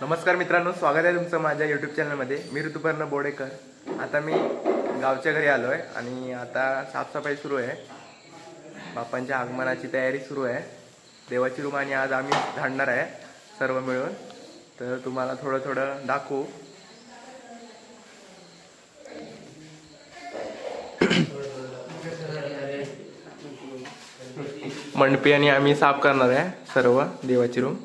नमस्कार मित्रांनो स्वागत आहे तुमचं माझ्या यूट्यूब चॅनलमध्ये मी ऋतुपर्ण बोडेकर. आता मी गावच्या घरी आलो आहे आणि आता साफसफाई सुरू आहे. बापांच्या आगमनाची तयारी सुरू आहे. देवाची रूम आणि आज आम्ही झाडणार आहे सर्व मिळून. तर तुम्हाला थोडं थोडं दाखवू. मंडपी आणि आम्ही साफ करणार आहे सर्व देवाची रूम.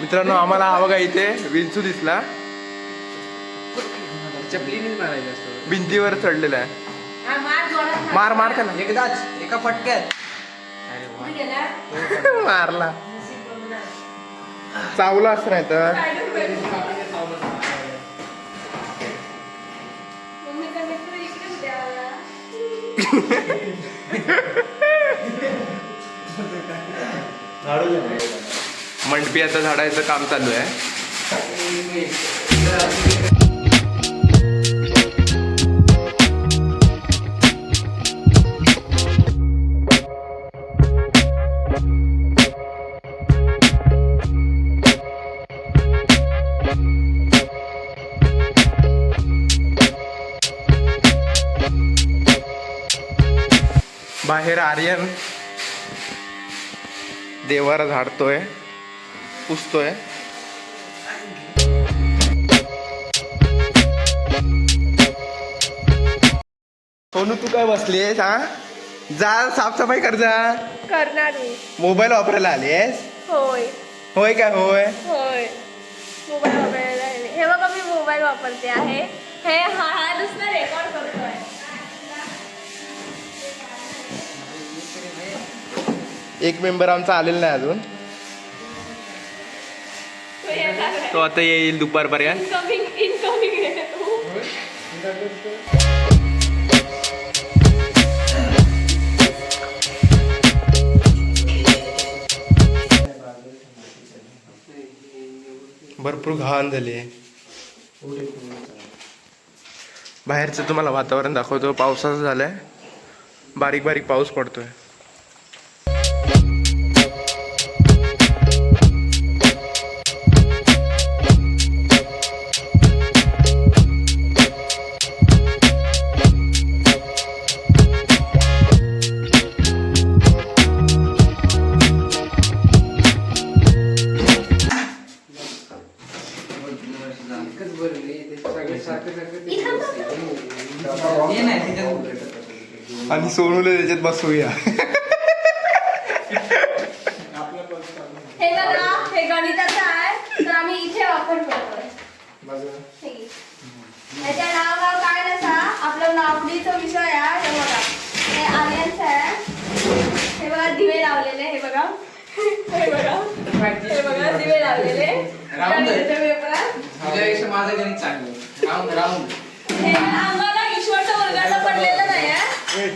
मित्रांनो आम्हाला हा बघा इथे विंचू दिसला. चपलीनेच मारायचं असतं. भिंतीवर चढलेला आहे. मार मार त्याला. एकदाच एका फटक्यात. मारला. चावला असं नाही तर. मंडपी आता झाडायचं काम चालू आहे. बाहेर आर्यन देवारा झाडतोय. पुसतोय. सोनू तू काय बसलीस हा? जा साफसफाई कर जा. करणार मी मोबाईल वापरायला आलीस होय. होय काय होय? होय. मोबाईल वापरायला लागले. हे बघा मी मोबाईल वापरते आहे. हे हा हा दुसरा रेकॉर्ड करतोय. एक मेंबर आमचा आलेला नाही अजून. तो आता येईल दुपारपर्यंत. आहे भरपूर घाण झाली आहे. बाहेरचं तुम्हाला वातावरण दाखवतो. पावसाचं झालंय. बारीक बारीक पाऊस पडतोय. आणि सोनूला त्याच्यात बसूया हे बघा हे गणिताचं आहे तर आम्ही इथे वापर करतोय. हे. याच्या नाव गाव काय नसा? आपलं नावडीचा विषय आहे हे बघा. हे आर्यनचं आहे. हे बघा दिवे लावलेले हे बघा. हे बघा. हे बघा दिवे लावलेले. पेपरात तुझ्यापेक्षा माझं गणित चांगलं राऊंड राऊंड. हे आम्हाला ईश्वरच्या वर्गाला पडलेलं नाही आहे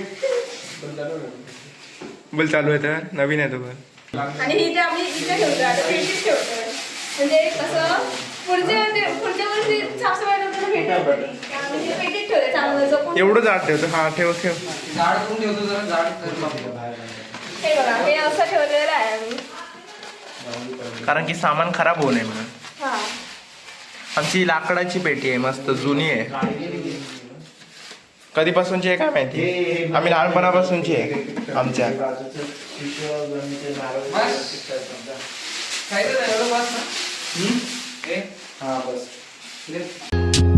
बोल चालू आहे तर. नवीन आहे तो पण. आणि इथे आम्ही इथे ठेवतो आता पेटीत ठेवतोय. म्हणजे कसं पुढच्या ते- पुढच्या वर्षी साफसफाई करताना पेटीत ठेवतोय चांगलं जपून एवढं जाड ठेवतो. हा ठेव ठेव. झाड करून ठेवतो जरा झाड तर बापरे. हे बघा हे असं ठेवलेलं आहे आम्ही. कारण की सामान खराब होऊ नये म्हणून. हा. आमची लाकडाची पेटी आहे मस्त जुनी आहे. कधीपासूनची आहे काय माहिती? आम्ही लहानपणापासूनची आहे आमच्या. बस.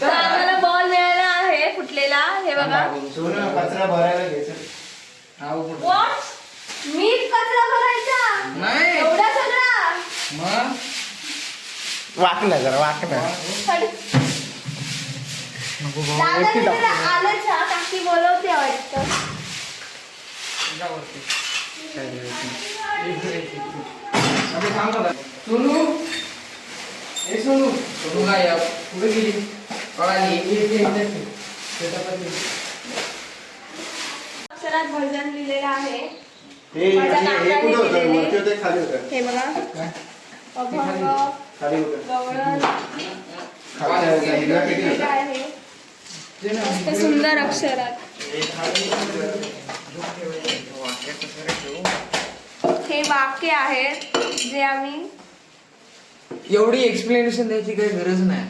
तर आम्हाला बॉल मिळाला आहे बघा. सोनं कचरा भरायला घ्यायचं. हा उघड. What? मीच कचरा भरायचा? नाही. एवढा सगळा? मग? वाक ना जरा वाक ना. दादा तिकडे आलंच हा काकी बोलवते वाटतं. सोनू. ए सोनू. सोनू काय या कुठे गेली. अक्षरात भजन लिहिलेलं आहे. हे हे- हे हे बघा. अभंग गवळण. हे सुंदर अक्षरात. हे वाक्य आहेत जे आम्ही एवढी एक्सप्लेनेशन द्यायची काही गरज नाही.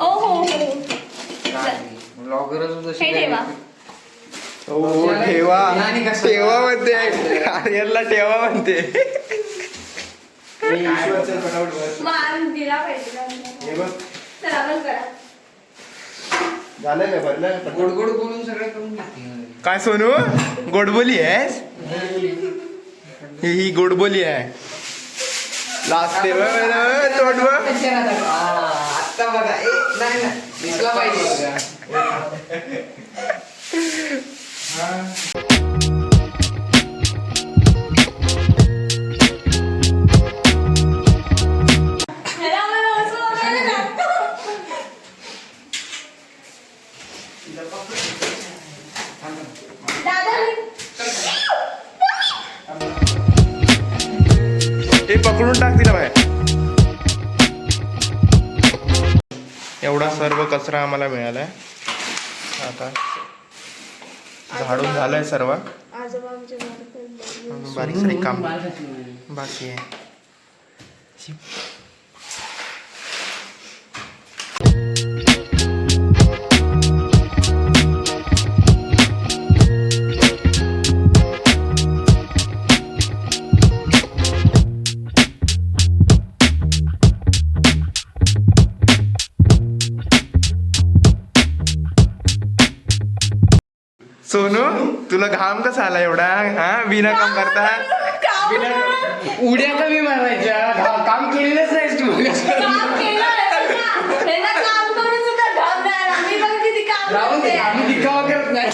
ओ हो ठेवा. ठेवा. म्हणते. आर्यनला ठेवा म्हणते. ईश्वरचं फटाफट बस. मान दिला पाहिजे ना. बघ. चला बंद करा. झालं का? भरलं गोड गोड बोलून सगळं करून घेते. काय सोनू? गोडबोली आहेस? ही ही गोडबोली आहे. लास्ट तोंड बघ. आता बघा ए, नाही नाही दिसला पाहिजे ह्याला मला असं वगैरे लागतं. दादा मी- हे पकडून टाक तिला बाहेर एवढा सर्व कचरा आम्हाला मिळालाय. आता झाडून झालंय सर्व. आजोबा आमचे मारतात. बारीक सारीक काम. बाकी आहे. सोनू तुला घाम कसा आला एवढा? हा? बिना काम करता? उड्या कमी मारायच्या. घा- काम केलेलंच तू. नाही काम राहून दे. आम्ही दिखावा करत नाही.